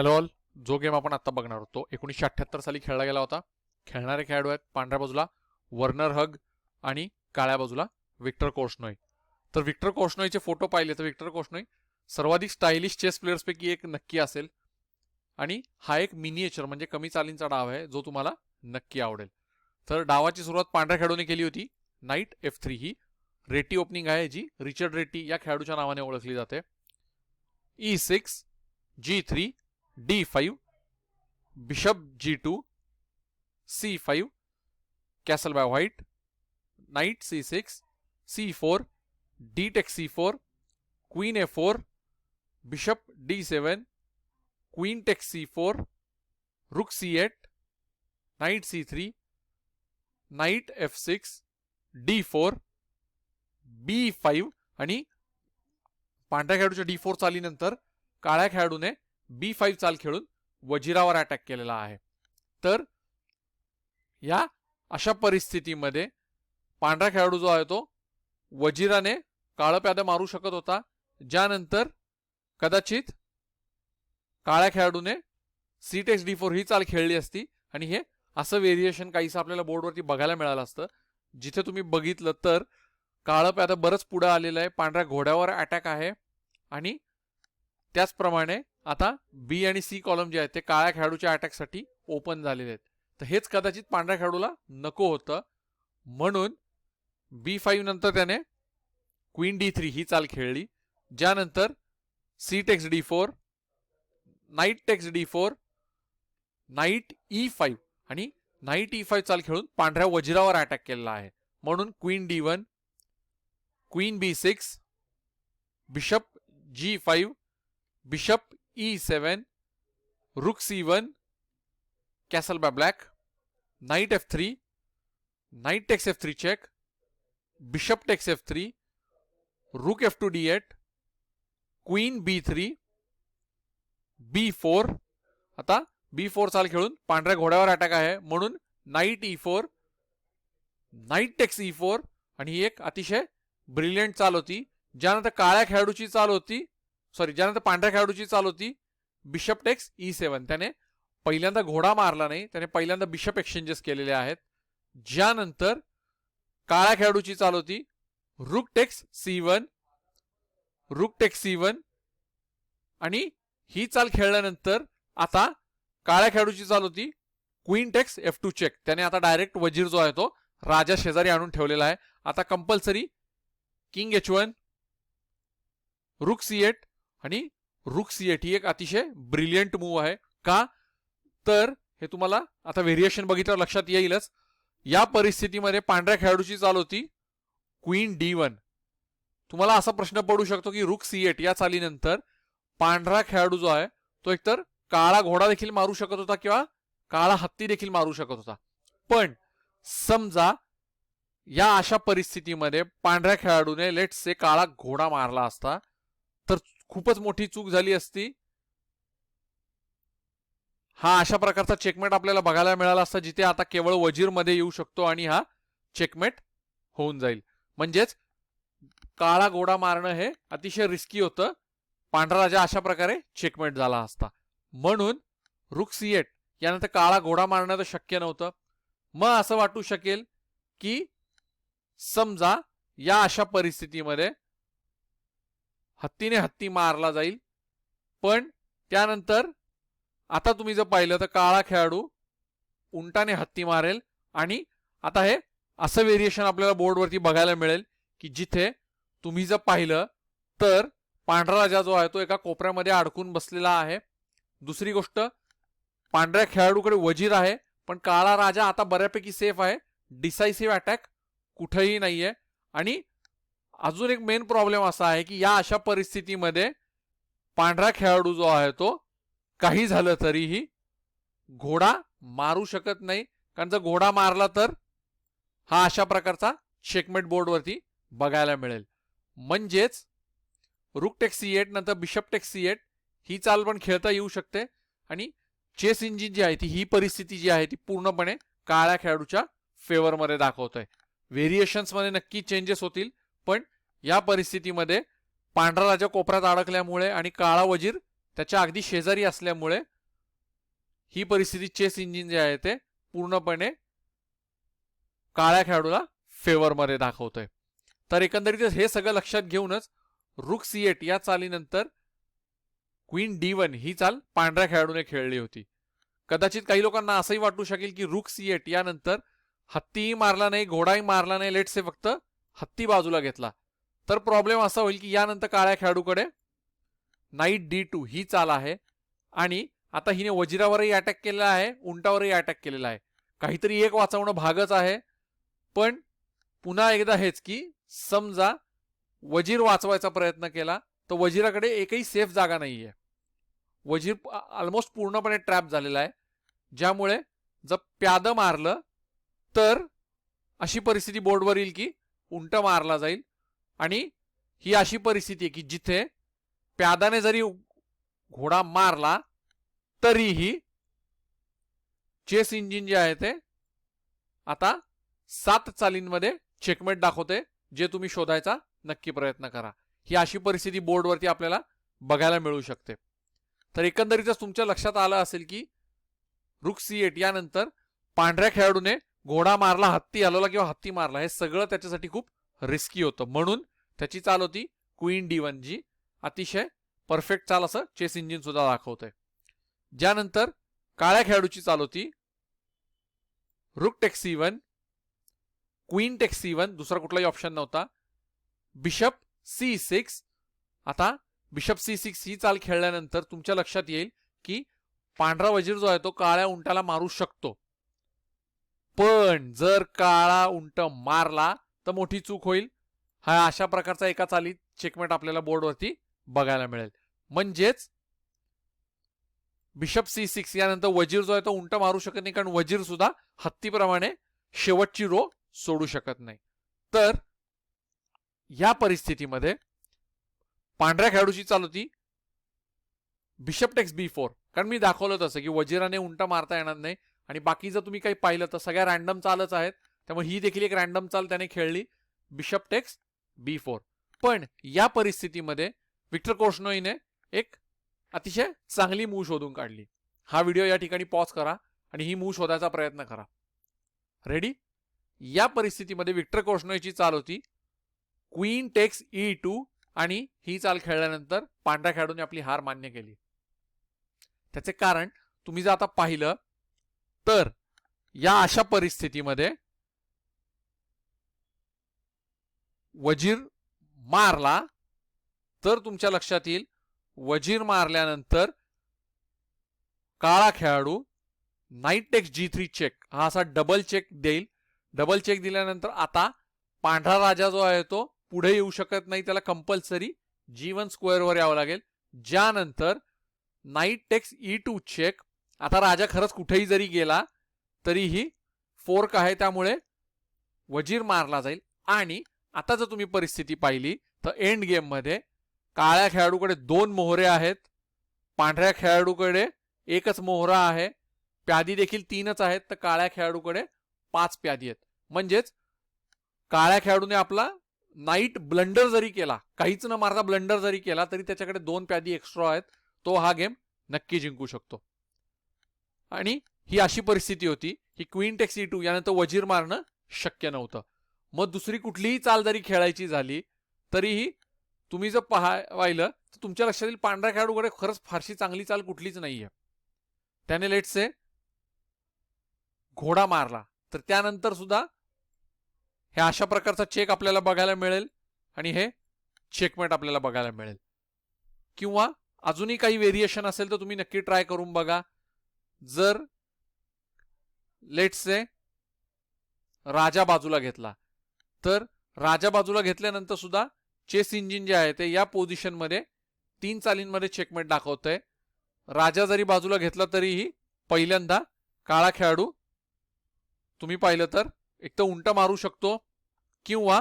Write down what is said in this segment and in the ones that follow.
Hello all जो game आपण आता बघणार होतो एकोणीसशे अठ्ठ्याहत्तर साली खेळला गेला होता. खेळणारे खेळाडू आहेत पांढऱ्या बाजूला वर्नर हग आणि काळ्या बाजूला विक्टर कोर्शनॉय तर विक्टर कोर्शनॉयचे फोटो पाहिले तर विक्टर कोर्शनॉय सर्वाधिक स्टायलिश चेस प्लेयर्सपैकी एक नक्की असेल. आणि हा एक मिनिएचर म्हणजे कमी चालींचा डाव आहे जो तुम्हाला नक्की आवडेल. तर डावाची सुरुवात पांढऱ्या खेळाडूने केली होती. नाईट एफ थ्री ही रेटी ओपनिंग आहे जी रिचर्ड रेटी या खेळाडूच्या नावाने ओळखली जाते. E six G three D five bishop G two C five castle by white knight C six C four D take C four queen A four bishop D seven queen take C four rook C eight knight C three knight F six D four B five आणि पांढऱ्या खेळाडूच्या D four चालीनंतर काळ्या खेळाडूने बी five चाल खेळून वजिरावर attack केलेला आहे. तर या अशा परिस्थितीमध्ये पांढरा खेळाडू जो आहे तो वजिराने काळं प्यादं मारू शकत होता. ज्यानंतर कदाचित काळ्या खेळाडूने सी टेक्स डी फोर ही चाल खेळली असती आणि हे असं व्हेरिएशन काहीसं आपल्याला बोर्डवरती बघायला मिळालं असतं. जिथे तुम्ही बघितलं तर काळं प्यादं बरंच पुढं आलेलं आहे. पांढऱ्या घोड्यावर अटॅक आहे आणि त्याचप्रमाणे आता बी आणि सी कॉलम जे आहेत ते काळ्या खेळाडूच्या अटॅकसाठी ओपन झालेले आहेत. तर हेच कदाचित पांढऱ्या खेळाडूला नको होतं. म्हणून बी फाईव्ह नंतर त्याने क्वीन डी थ्री ही चाल खेळली. ज्यानंतर C takes D four knight takes D four knight E five आणि नाईट ई फाईव्ह चाल खेळून पांढऱ्या वज्रावर अटॅक केलेला आहे. म्हणून queen D one queen B six bishop G five bishop E seven rook C one castle by black knight F three knight takes F three check bishop takes F three rook F two D eight queen B three B four आता B four चाल खेळून पांढऱ्या घोड्यावर attack आहे. म्हणून knight E four knight takes E four आणि ही एक अतिशय ब्रिलियंट चाल होती. ज्यानंतर काळ्या खेळाडूची चाल होती. सॉरी ज्यानंतर पांढऱ्या खेळाडूची चाल होती बिशप टेक्स ई सेवन त्याने पहिल्यांदा घोडा मारला नाही त्याने पहिल्यांदा बिशप एक्सचेंजेस केलेले आहेत. ज्यानंतर काळ्या खेळाडूची चाल होती rook takes C one rook takes C one आणि ही चाल खेळल्यानंतर आता काळ्या खेळाडूची चाल होती queen takes F two check त्याने आता डायरेक्ट वजीर जो आहे तो राजा शेजारी आणून ठेवलेला आहे. आता compulsory king H one rook C eight आणि रुक सी एट ही एक अतिशय ब्रिलियंट मूव्ह आहे. का? तर हे तुम्हाला आता व्हेरिएशन बघितल्यावर लक्षात येईलच. या परिस्थितीमध्ये पांढऱ्या खेळाडूची चाल होती क्वीन डी वन. तुम्हाला असा प्रश्न पडू शकतो की रुक सी एट या चालीनंतर पांढरा खेळाडू जो आहे तो एकतर काळा घोडा देखील मारू शकत होता किंवा काळा हत्ती देखील मारू शकत होता. पण समजा या अशा परिस्थितीमध्ये पांढऱ्या खेळाडूने लेट्स से काळा घोडा मारला असता तर खूपच मोठी चूक झाली असती. हा अशा प्रकारचा चेकमेट आपल्याला बघायला मिळाला असता जिथे आता केवळ वजीरमध्ये येऊ शकतो आणि हा चेकमेट होऊन जाईल. म्हणजेच काळा घोडा मारणं हे अतिशय रिस्की होतं. पांढरा राजा अशा प्रकारे चेकमेट झाला असता. म्हणून रुक सिएट यानंतर काळा घोडा मारणं तर शक्य नव्हतं. मग असं वाटू शकेल की समजा या अशा परिस्थितीमध्ये हत्तीने हत्ती मारला जाईल. पण त्यानंतर आता तुम्ही जर पाहिलं तर काळा खेळाडू उंटाने हत्ती मारेल आणि आता हे असं व्हेरिएशन आपल्याला बोर्डवरती बघायला मिळेल की जिथे तुम्ही जर पाहिलं तर पांढरा राजा जो आहे तो एका कोपऱ्यामध्ये अडकून बसलेला आहे. दुसरी गोष्ट पांढऱ्या खेळाडूकडे वजीर आहे पण काळा राजा आता बऱ्यापैकी सेफ आहे. डिसायसिव्ह अटॅक कुठेही नाहीये. आणि अजून एक मेन प्रॉब्लेम असा आहे की या अशा परिस्थितीमध्ये पांढरा खेळाडू जो आहे तो काही झालं तरीही घोडा मारू शकत नाही. कारण जर घोडा मारला तर हा अशा प्रकारचा चेकमेट बोर्डवरती बघायला मिळेल. म्हणजेच रुक टेक्सी एट नंतर बिशप टेक्सी एट ही चाल पण खेळता येऊ शकते. आणि चेस इंजिन जी आहे ती ही परिस्थिती जी आहे ती पूर्णपणे काळ्या खेळाडूच्या फेवरमध्ये दाखवत आहे व्हेरिएशन्समध्ये नक्की चेंजेस होतील. पण या परिस्थितीमध्ये पांढरा राजा कोपऱ्यात अडकल्यामुळे आणि काळा वजीर त्याच्या अगदी शेजारी असल्यामुळे ही परिस्थिती चेस इंजिन जे आहे ते पूर्णपणे काळ्या खेळाडूला फेवरमध्ये दाखवतोय. तर एकंदरीत हे सगळं लक्षात घेऊनच रुक सी एट या चालीनंतर क्वीन डी वन ही चाल पांढऱ्या खेळाडूने खेळली होती. कदाचित काही लोकांना असंही वाटू शकेल की रुक सी एट यानंतर हत्तीही मारला नाही घोडाही मारला नाही लेटसे फक्त हत्ती बाजूला घेतला. तर प्रॉब्लेम असा होईल की यानंतर काळ्या खेळाडूकडे नाईट डी टू ही चाल आहे. आणि आता हिने वजिरावरही अटॅक केलेला आहे उंटावरही अटॅक केलेला आहे. काहीतरी एक वाचवणं भागच आहे. पण पुन्हा एकदा हेच की समजा वजीर वाचवायचा प्रयत्न केला तर वजिराकडे एकही सेफ जागा नाहीये. वजीर ऑलमोस्ट पूर्णपणे ट्रॅप झालेला आहे. ज्यामुळे जर प्याद मारलं तर अशी परिस्थिती बोर्डवर येईल की उंट मारला जाईल. आणि ही अशी परिस्थिती आहे की जिथे प्यादाने जरी घोडा मारला तरीही चेस इंजिन जे आहे ते आता सात चालींमध्ये चेकमेट दाखवते जे तुम्ही शोधायचा नक्की प्रयत्न करा. ही अशी परिस्थिती बोर्डवरती आपल्याला बघायला मिळू शकते. तर एकंदरीतच तुमच्या लक्षात आलं असेल की रुक सी एट यानंतर पांढऱ्या खेळाडूने घोडा मारला हत्ती आलोला किंवा हत्ती मारला हे सगळं त्याच्यासाठी खूप रिस्की होतं. म्हणून त्याची चाल होती क्वीन डी वन जी अतिशय परफेक्ट चाल असं चेस इंजिन सुद्धा दाखवतंय. ज्यानंतर काळ्या खेळाडूची चाल होती rook takes C one queen takes C one दुसरा कुठलाही ऑप्शन नव्हता. बिशप सी सिक्स आता बिशप सी सिक्स ही चाल खेळल्यानंतर तुमच्या लक्षात येईल की पांढरा वजीर जो आहे तो काळ्या उंटाला मारू शकतो. पण जर काळा उंट मारला तर मोठी चूक होईल. हा अशा प्रकारचा एका चालीत चेकमेट आपल्याला बोर्डवरती बघायला मिळेल. म्हणजेच बिशप सी सिक्स यानंतर वजीर जो आहे तो उंट मारू शकत नाही कारण वजीर सुद्धा हत्तीप्रमाणे शेवटची रो सोडू शकत नाही. तर या परिस्थितीमध्ये पांढऱ्या खेळाडूची चाल होती. बिशप टेक्स बी फोर कारण मी दाखवलं तसं की वजीराने उंट मारता येणार नाही. आणि बाकी जर तुम्ही काही पाहिलं तर सगळ्या रॅन्डम चालच आहेत. त्यामुळे ही देखील एक रॅन्डम चाल त्याने खेळली. बिशप टेक्स बी फोर पण या परिस्थितीमध्ये विक्टर कोर्शनोईने एक अतिशय चांगली मूव शोधून काढली. हा व्हिडिओ या ठिकाणी पॉज करा आणि ही मूव शोधायचा प्रयत्न करा. रेडी या परिस्थितीमध्ये विक्टर कोर्शनोईची चाल होती. क्वीन टेक्स ई टू आणि ही चाल खेळल्यानंतर पांढऱ्या खेळाडूने आपली हार मान्य केली. त्याचे कारण तुम्ही जर आता पाहिलं तर या अशा परिस्थितीमध्ये वजीर मारला तर तुमच्या लक्षात येईल वजीर मारल्यानंतर काळा खेळाडू knight takes G three check हा असा डबल चेक देईल. डबल चेक दिल्यानंतर आता पांढरा राजा जो आहे तो पुढे येऊ शकत नाही त्याला कंपल्सरी जी वन स्क्वेअरवर यावं लागेल. ज्यानंतर knight takes E two check आता राजा खरंच कुठेही जरी गेला तरीही फोर्क आहे त्यामुळे वजीर मारला जाईल. आणि आता जर तुम्ही परिस्थिती पाहिली तर एंड गेममध्ये काळ्या खेळाडूकडे दोन मोहरे आहेत पांढऱ्या खेळाडूकडे एकच मोहरा आहे प्यादी देखील तीनच आहेत तर काळ्या खेळाडूकडे पाच प्यादी आहेत. म्हणजेच काळ्या खेळाडूने आपला नाईट ब्लंडर जरी केला काहीच न मारता ब्लंडर जरी केला तरी त्याच्याकडे दोन प्यादी एक्स्ट्रा आहेत तो हा गेम नक्की जिंकू शकतो. आणि ही अशी परिस्थिती होती की क्वीन टेक्स ई टू यानंतर वजीर मारणं शक्य नव्हतं. मग दुसरी कुठलीही चाल जरी खेळायची झाली तरीही तुम्ही जर पाहा पाहिलं तर तुमच्या लक्षात येईल पांढऱ्या खेळाडूकडे खरंच फारशी चांगली चाल कुठलीच नाहीये. त्याने लेटसे घोडा मारला. तर त्यानंतर सुद्धा हे अशा प्रकारचा चेक आपल्याला बघायला मिळेल आणि हे चेकमेट आपल्याला बघायला मिळेल. किंवा अजूनही काही व्हेरिएशन असेल तर तुम्ही नक्की ट्राय करून बघा. जर लेट्सचे राजा बाजूला घेतला तर राजा बाजूला घेतल्यानंतर सुद्धा चेस इंजिन जे आहे ते या पोझिशनमध्ये तीन चालींमध्ये चेकमेट दाखवतंय. राजा जरी बाजूला घेतला तरीही पहिल्यांदा काळा खेळाडू तुम्ही पाहिलं तर एक तर उंट मारू शकतो किंवा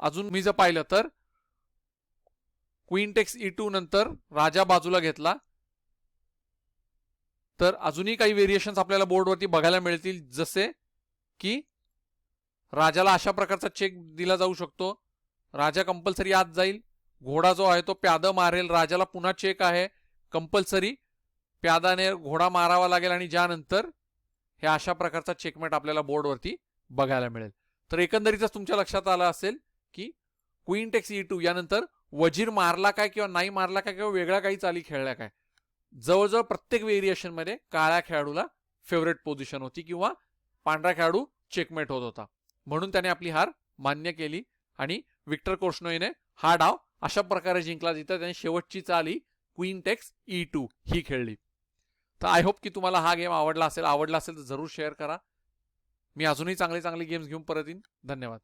अजून मी जर पाहिलं तर क्वीन टेक्स ई टू नंतर राजा बाजूला घेतला तर अजूनही काही व्हेरिएशन्स आपल्याला बोर्डवरती बघायला मिळतील जसे की राजाला अशा प्रकारचा चेक दिला जाऊ शकतो. राजा कंपल्सरी आत जाईल. घोडा जो आहे तो प्याद मारेल. राजाला पुन्हा चेक आहे. कंपल्सरी प्यादाने घोडा मारावा लागेल आणि ज्यानंतर हे अशा प्रकारचा चेकमेट आपल्याला बोर्डवरती बघायला मिळेल. तर एकंदरीतच तुमच्या लक्षात आलं असेल की क्वीन टेक्स ई टू यानंतर वजीर मारला काय किंवा नाही मारला काय किंवा वेगळा काही चाली खेळला काय? जवळजवळ प्रत्येक व्हेरिएशनमध्ये काळ्या खेळाडूला फेवरेट पोझिशन होती किंवा पांढरा खेळाडू चेकमेट होत होता. म्हणून त्याने आपली हार मान्य केली आणि विक्टर कोर्शनोईने हा डाव अशा प्रकारे जिंकला जिथं त्याने शेवटची चाली क्वीन टेक्स ई टू ही खेळली. तर आय होप की तुम्हाला हा गेम आवडला असेल. आवडला असेल तर जरूर शेअर करा. मी अजूनही चांगले चांगले गेम्स घेऊन परत येईन. धन्यवाद.